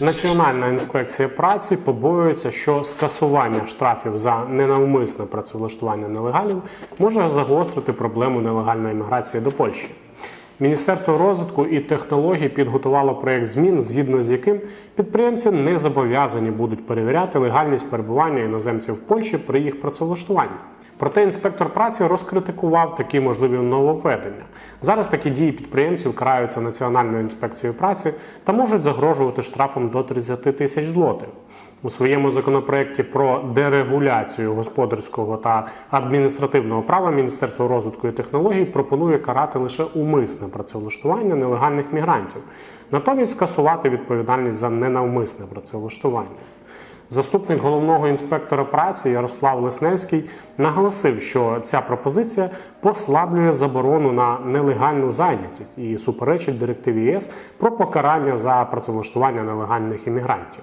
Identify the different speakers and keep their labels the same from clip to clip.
Speaker 1: Національна інспекція праці побоюється, що скасування штрафів за ненавмисне працевлаштування нелегалів може загострити проблему нелегальної міграції до Польщі. Міністерство розвитку і технологій підготувало проєкт змін, згідно з яким підприємці не зобов'язані будуть перевіряти легальність перебування іноземців в Польщі при їх працевлаштуванні. Проте інспектор праці розкритикував такі можливі нововведення. Зараз такі дії підприємців караються Національною інспекцією праці та можуть загрожувати штрафом до 30 тисяч злотих. У своєму законопроекті про дерегуляцію господарського та адміністративного права Міністерство розвитку і технологій пропонує карати лише умисне працевлаштування нелегальних мігрантів, натомість скасувати відповідальність за ненавмисне працевлаштування. Заступник головного інспектора праці Ярослав Лесневський наголосив, що ця пропозиція послаблює заборону на нелегальну зайнятість і суперечить директиві ЄС про покарання за працевлаштування нелегальних іммігрантів.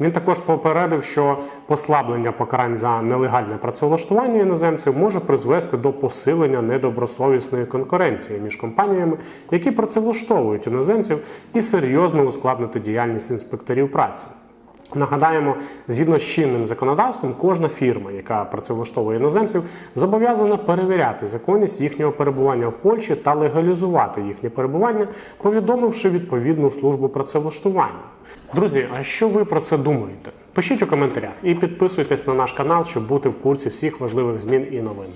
Speaker 1: Він також попередив, що послаблення покарань за нелегальне працевлаштування іноземців може призвести до посилення недобросовісної конкуренції між компаніями, які працевлаштовують іноземців, і серйозно ускладнити діяльність інспекторів праці. Нагадаємо, згідно з чинним законодавством, кожна фірма, яка працевлаштовує іноземців, зобов'язана перевіряти законність їхнього перебування в Польщі та легалізувати їхнє перебування, повідомивши відповідну службу працевлаштування. Друзі, а що ви про це думаєте? Пишіть у коментарях і підписуйтесь на наш канал, щоб бути в курсі всіх важливих змін і новин.